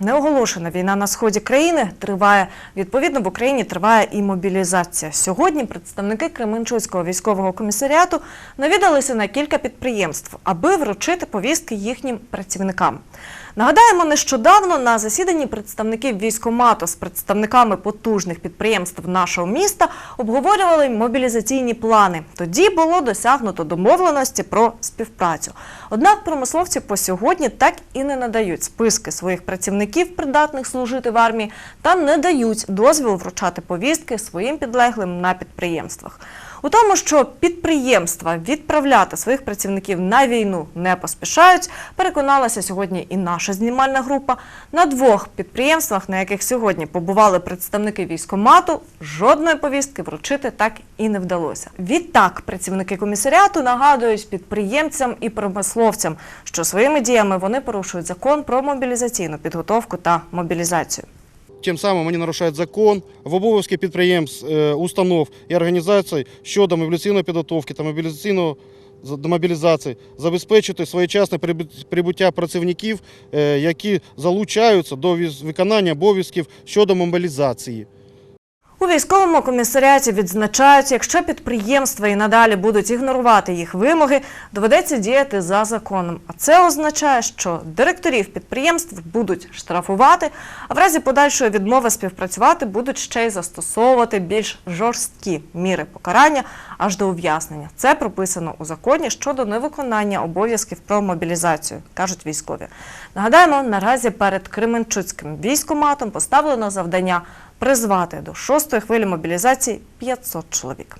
Неоголошена війна на сході країни триває. Відповідно, в Україні триває і мобілізація. Сьогодні представники Кременчуцького військового комісаріату навідалися на кілька підприємств, аби вручити повістки їхнім працівникам. Нагадаємо, нещодавно на засіданні представників військомату з представниками потужних підприємств нашого міста обговорювали мобілізаційні плани. Тоді було досягнуто домовленості про співпрацю. Однак промисловці по сьогодні так і не надають списки своїх працівників, придатних служити в армії, та не дають дозвіл вручати повістки своїм підлеглим на підприємствах. У тому, що підприємства відправляти своїх працівників на війну не поспішають, переконалася сьогодні і наша знімальна група. На двох підприємствах, на яких сьогодні побували представники військомату, жодної повістки вручити так і не вдалося. Відтак, працівники комісаріату нагадують підприємцям і промисловцям, що своїми діями вони порушують закон про мобілізаційну підготовку та мобілізацію. Тим самим вони нарушають закон в обов'язки підприємств, е, установ і організацій щодо мобілізаційної підготовки та мобілізаційного мобілізації забезпечити своєчасне прибуття працівників, е, які залучаються до виконання обов'язків щодо мобілізації. У військовому комісаріаті відзначають, якщо підприємства і надалі будуть ігнорувати їх вимоги, доведеться діяти за законом. А це означає, що директорів підприємств будуть штрафувати, а в разі подальшої відмови співпрацювати будуть ще й застосовувати більш жорсткі міри покарання аж до ув'язнення. Це прописано у законі щодо невиконання обов'язків про мобілізацію, кажуть військові. Нагадаємо, наразі перед Кременчуцьким військоматом поставлено завдання призвати до шостої хвилі мобілізації 500 чоловік.